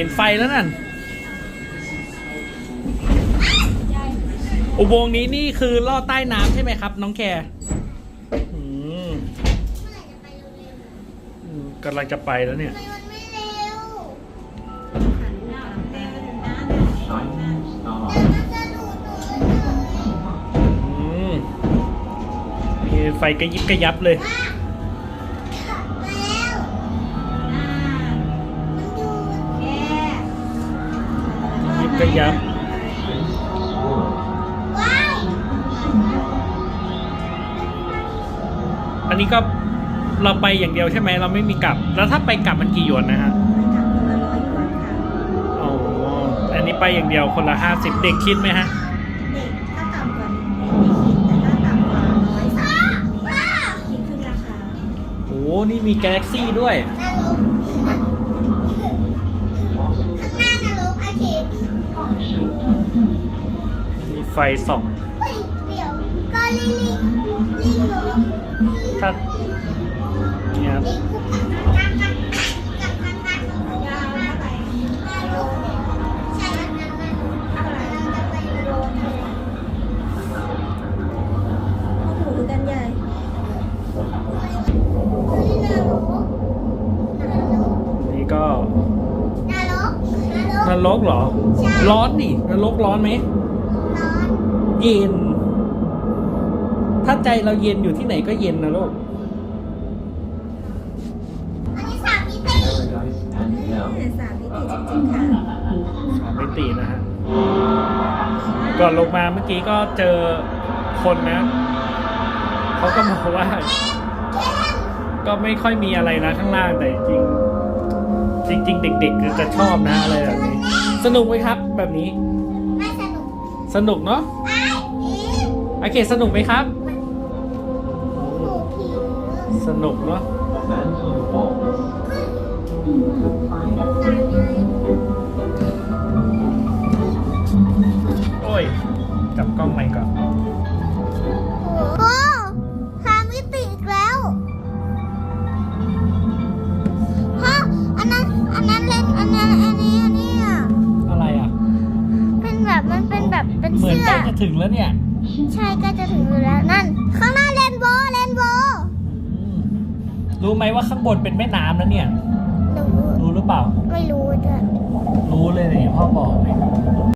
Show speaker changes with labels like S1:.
S1: ห็นไฟแล้วนั่น อุโมงค์นี้นี่คือลอดใต้น้ำใช่ไหมครับ น้องแคร์อือืมกำลังจะไปแล้วเนี่ย อืมมีไฟกระยิบกระยับเลย กระยับ
S2: ว้าว
S1: อันนี้ก็เราไปอย่างเดียวใช่ไหมเราไม่มีกลับ แล้วถ้าไปกลับมันกี่หยวนนะฮะ
S3: กับคนละร้อยหยวนค่ะ
S1: อ๋ออันนี้ไปอย่างเดียวคนละห้าสิบเด็กคิดไหมฮะ
S3: เด็กถ้าต่ำกว่าหนึ่งเด็กไม่คิดแต่ถ้าต่ำกว่าร้อยสามสิบ
S2: ว้าว
S3: คิดครึ่งราคา
S1: โอ้นี่มีกาแล็กซี่ด้วย ไฟส่องถ้าเนี่ยครับ
S2: ลิงคือกักกักกักกักกักกัก
S3: ยาวเท่าไหร่
S2: นรกใช่แล้วนะนรกเราจะไปนรก
S3: พวกหนูคือกันใหญ่
S2: เฮ้ยนรกนรก
S1: นี่ก็
S2: นรก
S1: เหรอ ร้อนนี่นรกร้อนไหม เย็น ถ้าใจเราเย็นอยู่ที่ไหนก็เย็นนะลูก
S2: อันนี้สามมิติ
S4: Paradise and hell.
S3: แม่สามมิติจริงๆค่ะ
S1: สามมิตินะฮะ ก่อนลงมาเมื่อกี้ก็เจอคนนะ เขาก็บอกว่า ก็ไม่ค่อยมีอะไรนะข้างล่างแต่จริงจริงๆเด็กๆจะชอบนะอะไรแบบนี้ สนุกไหมครับแบบนี้
S2: ไม่สนุก
S1: สนุกเนาะ
S2: ไอ้อี
S1: โอเคสนุกไหมครับ
S2: หนูผี
S1: สนุกเนาะ
S4: Phantom walls.
S1: โอ้ยจับกล้องใหม่ก่อน
S2: โอ้สามมิติอีกแล้วพ่ออันนั้นอันนั้นเล่นอันนั้นอันนี้อันนี้อะ
S1: อะไรอะ
S2: เป็นแบบมันเป็นแบบเป็น
S1: เหมือน
S2: เสื้อ
S1: ใกล้จะถึงแล้วเนี่ย
S2: ใช่ก็จะถึงอยู่แล้วนั่น ข้างหน้าเรนโบว์เรนโบว์
S1: รู้ไหมว่าข้างบนเป็นแม่น้ำแล้วเนี่ย
S2: หนู
S1: รู้หรือเปล่า
S2: ไม่รู้จ้ะ
S1: เนี่ย